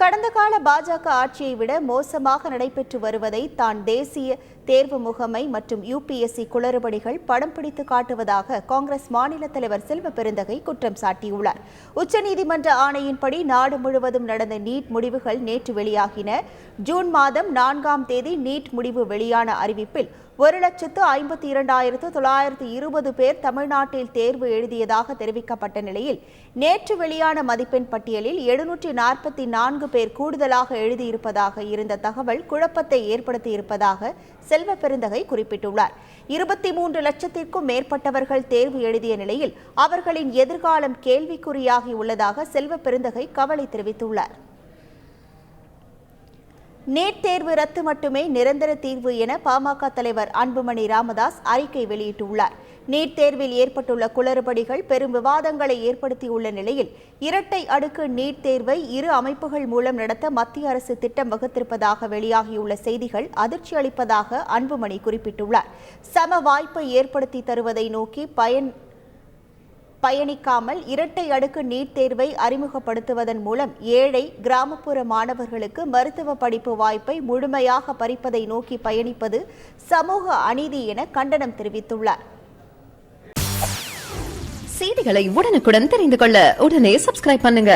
கடந்த கால பாஜக ஆட்சியை விட மோசமாக நடைபெற்று வருவதை தான் தேசிய தேர்வு முகமை மற்றும் யுபிஎஸ்சி குளறுபடிகள் படம் பிடித்து காட்டுவதாக காங்கிரஸ் மாநில தலைவர் செல்வ பெருந்தகை குற்றம் சாட்டியுள்ளார். உச்சநீதிமன்ற ஆணையின்படி நாடு முழுவதும் நடந்த நீட் முடிவுகள் நேற்று வெளியாகின. ஜூன் மாதம் நான்காம் தேதி நீட் முடிவு வெளியான அறிவிப்பில் ஒரு லட்சத்து ஐம்பத்தி இரண்டாயிரத்து தொள்ளாயிரத்து இருபது பேர் தமிழ்நாட்டில் தேர்வு எழுதியதாக தெரிவிக்கப்பட்ட நிலையில் நேற்று வெளியான மதிப்பெண் பட்டியலில் எழுநூற்றி நாற்பத்தி நான்கு பேர் கூடுதலாக எழுதியிருப்பதாக இருந்த தகவல் குழப்பத்தை ஏற்படுத்தியிருப்பதாக செல்வ பெருந்தகை குறிப்பிட்டுள்ளார். இருபத்தி மூன்று லட்சத்திற்கும் மேற்பட்டவர்கள் தேர்வு எழுதிய நிலையில் அவர்களின் எதிர்காலம் கேள்விக்குறியாகி உள்ளதாக செல்வ பெருந்தகை கவலை தெரிவித்துள்ளார். நீட் தேர்வு ரத்து மட்டுமே நிரந்தர தீர்வு என பாமக தலைவர் அன்புமணி ராமதாஸ் அறிக்கை வெளியிட்டுள்ளார். நீட் தேர்வில் ஏற்பட்டுள்ள குளறுபடிகள் பெரும் விவாதங்களை ஏற்படுத்தியுள்ள நிலையில் இரட்டை அடுக்கு நீட் தேர்வை இரு அமைப்புகள் மூலம் நடத்த மத்திய அரசு திட்டம் வகுத்திருப்பதாக வெளியாகியுள்ள செய்திகள் அதிர்ச்சி அளிப்பதாக அன்புமணி குறிப்பிட்டுள்ளார். சம வாய்ப்பை ஏற்படுத்தி தருவதை நோக்கி பயன் பயணிக்காமல் இரட்டை அடுக்கு நீட் தேர்வை அறிமுகப்படுத்துவதன் மூலம் ஏழை கிராமப்புற மாணவர்களுக்கு மருத்துவ படிப்பு வாய்ப்பை முழுமையாக பறிப்பதை நோக்கி பயணிப்பது சமூக அநீதி என கண்டனம் தெரிவித்துள்ளார். செய்திகளை உடனுக்குடன் தெரிந்து கொள்ள உடனே சப்ஸ்கிரைப் பண்ணுங்க.